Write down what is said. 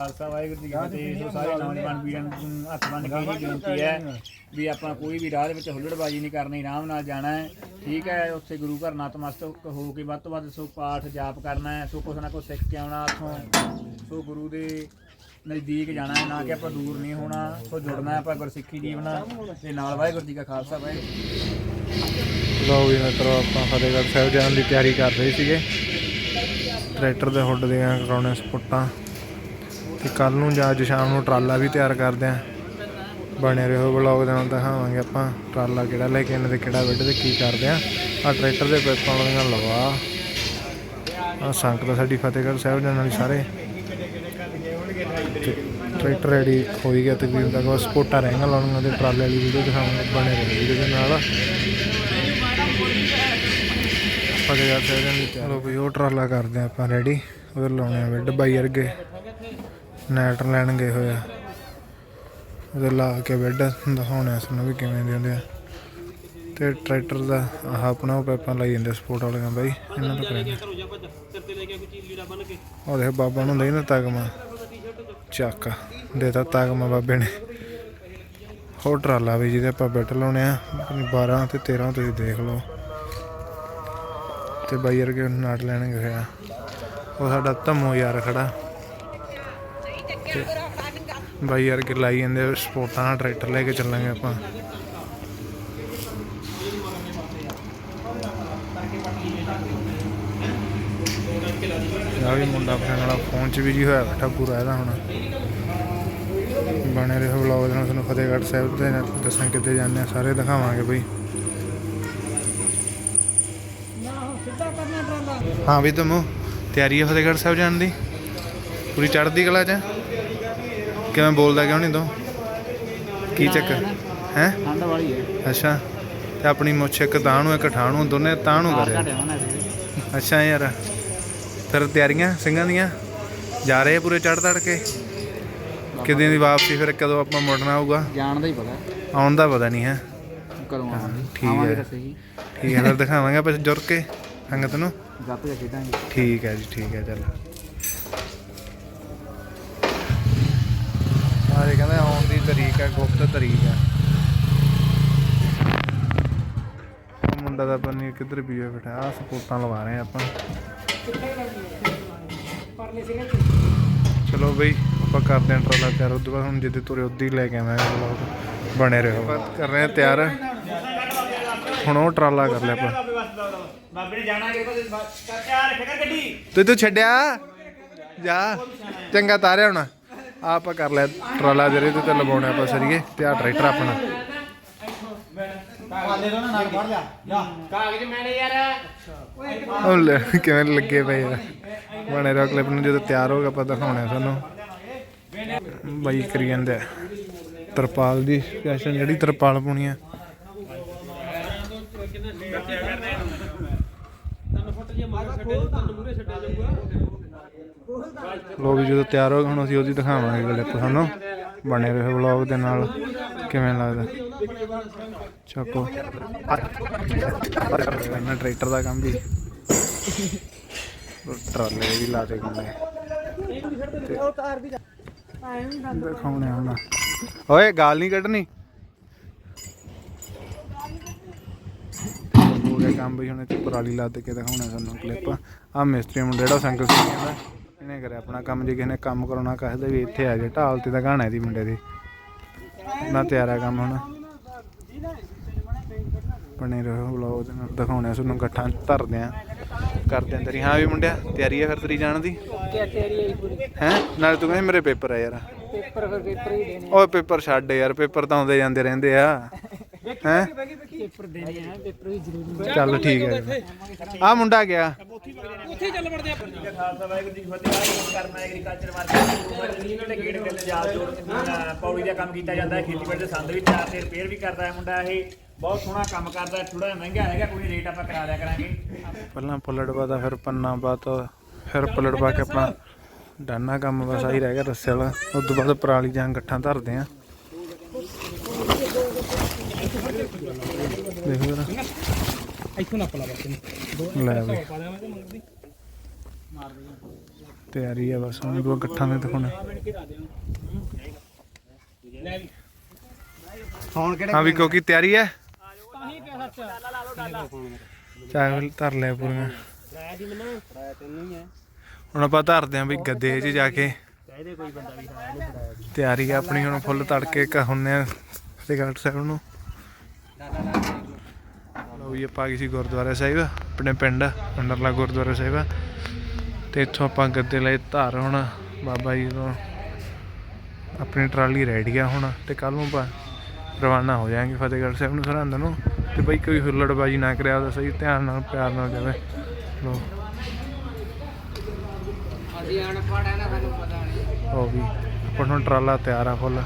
ਖਾਲਸਾ ਵਾਹਿਗੁਰੂ ਜੀ ਕੀ ਫਤਿਹ। ਸੋ ਸਾਰੇ ਨੌਜਵਾਨ ਵੀਰਾਂ ਨੂੰ ਹੱਥ ਬੰਨ ਕੇ ਇਹ ਬੇਨਤੀ ਹੈ ਵੀ ਆਪਾਂ ਕੋਈ ਵੀ ਰਾਹ ਦੇ ਵਿੱਚ ਹੁੱਲੜਬਾਜੀ ਨਹੀਂ ਕਰਨੀ ਆਰਾਮ ਨਾਲ ਜਾਣਾ ਹੈ। ਠੀਕ ਹੈ ਉੱਥੇ ਗੁਰੂ ਘਰ ਨਤਮਸਤਕ ਹੋ ਕੇ ਵੱਧ ਤੋਂ ਵੱਧ ਸੋ ਪਾਠ ਜਾਪ ਕਰਨਾ ਹੈ ਸੋ ਕੁਛ ਨਾ ਕੁਛ ਸਿੱਖ ਕੇ ਆਉਣਾ ਉੱਥੋਂ। ਸੋ ਗੁਰੂ ਦੇ ਨਜ਼ਦੀਕ ਜਾਣਾ ਹੈ ਨਾ ਕਿ ਆਪਾਂ ਦੂਰ ਨਹੀਂ ਹੋਣਾ ਸੋ ਜੁੜਨਾ ਹੈ ਆਪਾਂ ਗੁਰਸਿੱਖੀ ਜੀਵਨ ਦੇ ਨਾਲ ਵਾਹਿਗੁਰੂ ਜੀ ਕਾ ਖਾਲਸਾ ਵਾਹਿਗੁਰੂ ਲਓ ਵੀ ਮਿੱਤਰੋ ਆਪਾਂ ਫਤਿਹਗੜ੍ਹ ਸਾਹਿਬ ਜਾਣ ਦੀ ਤਿਆਰੀ ਕਰ ਰਹੇ ਸੀਗੇ। ਟਰੈਕਟਰ ਦੇ ਹੁੱਡ ਦੀਆਂ ਕਰਾਉਣੇ ਸਪੁੱਟਾਂ। ਤੇ ਕੱਲ ਨੂੰ ਜਾਂ ਅੱਜ ਸ਼ਾਮ ਨੂੰ ਟਰਾਲਾ ਵੀ ਤਿਆਰ ਕਰਦੇ ਆਂ। ਬਣੇ ਰਹੋ ਬਲੌਗ ਦੇ ਨਾਲ, ਦਿਖਾਵਾਂਗੇ ਆਪਾਂ ਟਰਾਲਾ ਕਿਹੜਾ ਲੈ ਕੇ ਆਉਂਦੇ ਤੇ ਕਿਹੜਾ ਵੱਢ ਤੇ ਕੀ ਕਰਦੇ ਆਂ। ਆ ਟਰੈਕਟਰ ਦੇ ਪੈਪਾਂ ਵਾਲੀਆਂ ਲਵਾ। ਆ ਸੰਗਤ ਸਾਡੀ ਫਤਿਹਗੜ੍ਹ ਸਾਹਿਬ ਜਾਣ ਵਾਲੀ ਸਾਰੇ। ਟਰੈਕਟਰ ਰੈਡੀ ਹੋ ਹੀ ਗਿਆ ਤਕਰੀਬਨ ਤੱਕ ਬਸ ਸਪੋਟਾ ਰਹਿ ਲਾਉਣੀਆਂ ਤੇ ਟਰਾਲੇ ਵਾਲੀ ਵੀਡੀਓ ਦਿਖਾਵਾਂਗੇ, ਬਣੇ ਰਹੋ ਵੀਡੀਓ ਦੇ ਨਾਲ। ਫਤਿਹਗੜ੍ਹ ਸਾਹਿਬ ਜਾਣ ਦੀ ਚਲੋ ਵੀ ਉਹ ਟਰਾਲਾ ਕਰਦੇ ਆਂ ਆਪਾਂ ਰੈਡੀ ਉਹਦੇ ਲਾਉਣੇ ਆ ਬੈੱਡ ਬਾਈ ਵਰਗੇ। ਨੈਟ ਲੈਣ ਗਏ ਹੋਏ ਆ। ਉਹਦੇ ਲਾ ਕੇ ਬੈੱਡ ਦਿਖਾਉਣੇ ਆ ਸਾਨੂੰ ਵੀ ਕਿਵੇਂ ਦੇ ਹੁੰਦੇ ਆ। ਤੇ ਟਰੈਕਟਰ ਦਾ ਆਹ ਆਪਣਾ ਉਹ ਪੈਪਾਂ ਲਾਈ ਜਾਂਦੇ ਸਪੋਰਟ ਵਾਲੀਆਂ ਬਾਈ, ਇਹਨਾਂ ਤੋਂ ਕਰਾਂਗੇ। ਉਹ ਦੇਖ ਬਾਬਾ ਨੂੰ ਦੇਈ ਨਾ ਤਗਮਾ। ਚੱਕ, ਦੇਤਾ ਤਗਮਾ ਬਾਬੇ ਨੇ। ਹੋਰ ਟਰਾਲਾ ਵੀ ਜਿਹਦੇ ਆਪਾਂ ਬੈੱਡ ਲਾਉਣੇ ਆ 12 ਤੇ 13 ਤੁਸੀਂ ਦੇਖ ਲਓ। ਤੇ ਬਾਈ ਵਰਗੇ ਨਾਟ ਲੈਣ ਗਏ ਆ। ਉਹ ਸਾਡਾ ਧੰਮੋ ਯਾਰ ਖੜਾ। ਤੇ ਬਾਈ ਯਾਰ ਕਿ ਲਾਈ ਜਾਂਦੇ ਸਪੋਰਟਾਂ ਨਾਲ ਟਰੈਕਟਰ ਲੈ ਕੇ ਚੱਲਾਂਗੇ ਆਪਾਂ। ਆ ਵੀ ਮੁੰਡਾ ਆਪਣੇ ਨਾਲ ਫੋਨ 'ਚ ਵੀ ਹੋਇਆ ਬੈਠਾ, ਪੂਰਾ ਇਹਦਾ ਹੁਣ। ਬਣੇ ਰਹੋ ਵਲੌਗ ਦੇ ਨਾਲ, ਤੁਹਾਨੂੰ ਫਤਿਹਗੜ੍ਹ ਸਾਹਿਬ ਦੇ ਦੱਸਾਂ ਕਿੱਥੇ ਜਾਂਦੇ ਆ, ਸਾਰੇ ਦਿਖਾਵਾਂਗੇ ਬਈ। ਹਾਂ ਵੀ ਤੁਮ, ਤਿਆਰੀ ਹੈ ਫਤਿਹਗੜ੍ਹ ਸਾਹਿਬ ਜਾਣ ਦੀ? ਪੂਰੀ ਚੜ੍ਹਦੀ ਕਲਾ ਚ? ਕਿਵੇਂ ਬੋਲਦਾ ਕਿਉਂ ਨਹੀਂ ਤੂੰ? ਕੀ ਚੱਕਰ? ਹੈ? ਠੰਡ ਵਾਲੀ ਹੈ। ਅੱਛਾ। ਤੇ ਆਪਣੀ ਮੁੱਛ ਇੱਕ ਤਾਂ ਨੂੰ ਇੱਕ ਠਾਹ ਨੂੰ ਦੋਨੇ ਤਾਂ ਨੂੰ ਕਰੇ। ਅੱਛਾ ਯਾਰ। ਫਿਰ ਤਿਆਰੀਆਂ ਸਿੰਘਾਂ ਦੀਆਂ? ਜਾ ਰਹੇ ਆ ਪੂਰੇ ਚੜ੍ਹ ਤੜ ਕੇ? ਕਿਤੇ ਦੀ ਵਾਪਸੀ ਫਿਰ ਕਦੋਂ ਆਪਾਂ ਮੁੜਨਾ ਹੋਊਗਾ? ਜਾਣ ਦਾ ਹੀ ਪਤਾ। ਆਉਣ ਦਾ ਪਤਾ ਨਹੀਂ ਹੈ। ਕਦੋਂ ਆਵਾਂਗੇ? ਠੀਕ ਹੈ। ਆਵਾਂਗੇ ਤਾਂ ਸਹੀ। ਠੀਕ ਹੈ ਫਿਰ ਦਿਖਾਵਾਂਗੇ ਆਪਾਂ ਜੁੜ ਕੇ ਸੰਗਤ ਨੂੰ। ਗੱਪ ਜਾ ਖੇਡਾਂਗੇ। ਠੀਕ ਹੈ ਜੀ ਠੀਕ ਹੈ ਚੱਲ ਸਾਰੇ ਕਹਿੰਦੇ ਆਉਣ ਦੀ ਤਰੀਕ ਹੈ ਗੁਪਤ ਤਰੀਕ ਹੈ। ਮੁੰਡਾ ਦਾ ਬੰਨੀ ਕਿੱਧਰ ਵੀ ਹੋਇਆ ਬੈਠਾ ਆ ਸਪੋਰਟਾਂ ਲਵਾ ਰਹੇ ਆਪਾਂ। ਚਲੋ ਬਈ ਆਪਾਂ ਕਰਦੇ ਆਂ ਟਰਾਲਾ ਤਿਆਰ ਉਦੋਂ ਬਾਅਦ ਹੁਣ ਜਿੱਦੇ ਤੁਰੇ ਉਦੋਂ ਹੀ ਲੈ ਕੇ ਆਵਾਂਗੇ vlog। ਬਣੇ ਰਹੋ। ਆਪਾਂ ਕਰ ਰਹੇ ਆ ਤਿਆਰ। ਹੁਣ ਉਹ ਟਰਾਲਾ ਕਰ ਲਿਆ ਆਪਾਂ। ਬਾਬੇ ਨੇ ਜਾਣਾ ਕਿ ਚਾਚਾ ਫਿਕਰ ਗੱਡੀ ਤੂੰ ਤੂੰ ਛੱਡਿਆ? ਜਾ। ਚੰਗਾ ਤਾਰਿਆ ਹੁਣ। ਆਹ ਆਪਾਂ ਕਰ ਲਿਆ ਟਰਾਲਾ ਜਿਹੜੇ ਤੇ ਲਵਾਉਣਾ ਆਪਾਂ ਸਰੀਏ ਤੇ ਆ ਟਰੈਕਟਰ ਆਪਣਾ। ਉਹ ਲੈ, ਕਿਵੇਂ ਲੱਗੇ ਪਏ ਆ। ਬਣੇ ਰੋ ਕਲਿੱਪ ਨੂੰ ਜਦੋਂ ਤਿਆਰ ਹੋ ਗਿਆ ਆਪਾਂ ਦਿਖਾਉਣਾ ਤੁਹਾਨੂੰ। ਬਾਈ ਕਰੀ ਜਾਂਦੇ ਤਰਪਾਲ ਦੀ ਸਪੈਸ਼ਲ ਜਿਹੜੀ ਤਰਪਾਲ ਪਾਉਣੀ ਆ। ਲੋ ਵੀ ਜਦੋਂ ਤਿਆਰ ਹੋ ਗਏ, ਹੁਣ ਅਸੀਂ ਉਹਦੀ ਦਿਖਾਵਾਂਗੇ ਕਲਿੱਪ ਤੁਹਾਨੂੰ। ਬਣੇ ਰਹੇ ਵਲੌਗ ਦੇ ਨਾਲ। ਕਿਵੇਂ ਲੱਗਦਾ? ਚੱਕੋ। ਇਹਨਾਂ ਟਰੈਕਟਰ ਦਾ ਕੰਮ ਵੀ ਟਰਾਲੇ ਵੀ ਲਾ ਦੇ ਗੁੰਨੇ ਦਿਖਾਉਣੇ ਹੁਣ। ਓਏ, ਗਾਲ ਨਹੀਂ ਕੱਢਣੀ? ਕੰਮ ਵੀ ਹੁਣ ਇੱਥੇ ਪਰਾਲੀ ਲਾ ਦੇ ਕੇ ਦਿਖਾਉਣਾ ਸਾਨੂੰ ਕਲਿੱਪ ਆ ਮਿਸਤਰੀ ਮੁੰਡਾ ਜਿਹੜਾ ਸੰਕਲ ਸੀ ਕਹਿੰਦਾ ਇਹਨੇ ਕਰਿਆ ਆਪਣਾ ਕੰਮ ਜੇ ਕਿਸੇ ਨੇ ਕੰਮ ਕਰਾਉਣਾ ਕਹਦੇ ਵੀ ਇੱਥੇ ਆ ਜਾ ਢਾਲ ਤੇ ਦਾ ਗਾਣਾ ਦੀ ਮੁੰਡੇ ਦੀ। ਨਾ ਤਿਆਰ ਕੰਮ ਹੁਣ। ਬਣੇ ਰਹੋ ਵਲੌਗ ਦੇ ਨਾਲ। ਦਿਖਾਉਣੇ ਤੁਹਾਨੂੰ ਗੱਠਾਂ ਧਰਦੇ ਆ ਕਰਦੇ ਆਂ ਤੇਰੀ। ਹਾਂ ਵੀ ਮੁੰਡਿਆ ਤਿਆਰੀ ਆ ਫਿਰ ਤੇਰੀ ਜਾਣ ਦੀ? ਆਈ ਪੂਰੀ? ਹੈ? ਨਾਲ ਤੂੰ ਕਹਿੰਦੀ ਮੇਰੇ ਪੇਪਰ ਆ ਯਾਰ। ਪੇਪਰ ਫਿਰ ਪੇਪਰ ਹੀ ਦੇਣੇ ਓਏ ਪੇਪਰ ਛੱਡ ਯਾਰ ਪੇਪਰ ਤਾਂ ਆਉਂਦੇ ਜਾਂਦੇ ਰਹਿੰਦੇ ਆ। ਹੈ? ਪੇਪਰ ਦੇਣੇ ਆ ਪੇਪਰ ਵੀ ਜ਼ਰੂਰੀ ਚੱਲ ਠੀਕ ਹੈ ਆ ਮੁੰਡਾ ਗਿਆ। ਖਾਲਸਾ ਵਾਹਿਗੁਰੂ ਜੀ ਫਤਿਹ ਕਰਨਾ ਐਗਰੀਕਲਚਰ ਮਾਰਕੀਟ ਨੀਵੇਂ ਦੇ ਗੇੜ ਦੇ ਜਾਲ ਜੋੜ ਪੌੜੀ ਦਾ ਕੰਮ ਕੀਤਾ ਜਾਂਦਾ ਹੈ ਖੇਤੀਬਾੜੀ ਦੇ ਸੰਦ ਵੀ ਤਿਆਰ ਤੇ ਰਿਪੇਅਰ ਵੀ ਕਰਦਾ ਹੈ ਮੁੰਡਾ ਇਹ ਬਹੁਤ ਸੋਹਣਾ ਕੰਮ ਕਰਦਾ ਹੈ ਥੋੜਾ ਮਹਿੰਗਾ ਹੈਗਾ ਕੋਈ ਰੇਟ ਆਪਾਂ। ਕਰਾ ਲਿਆ ਕਰਾਂਗੇ ਪਹਿਲਾਂ ਪਲੜ ਪਾ ਦਾ ਫਿਰ ਪੰਨਾ ਤਾ ਫਿਰ ਕੇ ਆਪਣਾ ਡਾਨਾ ਕੰਮ ਬਸ ਆਹੀ ਰਹਿ ਗਿਆ ਰੱਸੇ ਵਾਲਾ। ਉਸ ਤੋਂ ਬਾਅਦ ਪਰਾਲੀ ਜਾਂ ਗੱਠਾਂ ਧਰਦੇ ਆ ਦੇਖੋ ਜਰਾ ਇੱਥੋਂ ਨਾ ਪਲਾ ਬਸ ਲੈ ਬਈ ਪਾ ਦੇਵਾਂ ਤੇ ਮੰਗਦੀ ਮਾਰ ਦੇ ਤਿਆਰੀ ਹੈ ਬਸ ਹੁਣ ਦੋ ਇਕੱਠਾਂ ਦੇ ਦਿਖਾਉਣਾ ਫੋਨ ਕਿਹੜੇ ਹਾਂ ਵੀ ਕਿਉਂਕਿ ਤਿਆਰੀ ਹੈ ਤਾਂ ਹੀ ਪਿਆ ਸੱਚ। ਚਾਵਲ ਧਰ ਲਿਆ ਪੂਰੀਆਂ। ਰਾਇਆ ਦੀ ਮੈਨੂੰ। ਰਾਇਆ ਤੈਨੂੰ ਹੀ ਹੈ ਹੁਣ ਆਪਾਂ ਧਰਦੇ ਆਂ ਵੀ ਗੱਦੇ 'ਚ ਜਾ ਕੇ। ਚਾਹੀਦੇ ਕੋਈ ਬੰਦਾ ਵੀ ਰਾਇਆ ਨਹੀਂ ਫੜਾਇਆ ਤਿਆਰੀ ਆ ਆਪਣੀ ਹੁਣ ਫੁੱਲ ਤੜਕੇ ਕਹੁੰਨੇ ਆ ਫਤਿਹਗੜ੍ਹ ਸਾਹਿਬ ਨੂੰ ਜੀ ਆਪਾਂ ਆ ਗਏ ਸੀ ਗੁਰਦੁਆਰਾ ਸਾਹਿਬ ਆਪਣੇ ਪਿੰਡ ਅੰਡਰਲਾ ਗੁਰਦੁਆਰਾ ਸਾਹਿਬ। ਤੇ ਇੱਥੋਂ ਆਪਾਂ ਗੱਦੇ ਲਏ ਧਾਰ ਹੁਣ ਬਾਬਾ ਜੀ ਤੋਂ। ਆਪਣੀ ਟਰਾਲੀ ਰੈਡੀ ਆ ਹੁਣ ਤੇ ਕੱਲ ਨੂੰ ਆਪਾਂ ਰਵਾਨਾ ਹੋ ਜਾਾਂਗੇ ਫਤਿਹਗੜ੍ਹ ਸਾਹਿਬ ਨੂੰ ਸਰਹੰਦ ਨੂੰ। ਤੇ ਬਈ ਕੋਈ ਹੁੱਲੜਬਾਜੀ ਨਾ ਕਰਿਆ ਉਹਦਾ ਸਹੀ ਧਿਆਨ ਨਾਲ ਪਿਆਰ ਨਾਲ ਜਾਵੇ। ਲੋ ਅਸੀਂ ਅਨਪੜ੍ਹ ਆ ਨਾ ਸਾਨੂੰ ਪਤਾ ਨਹੀਂ। ਉਹ ਵੀ ਆਪਾਂ ਨੂੰ ਟਰਾਲਾ ਤਿਆਰ ਆ ਫੁੱਲ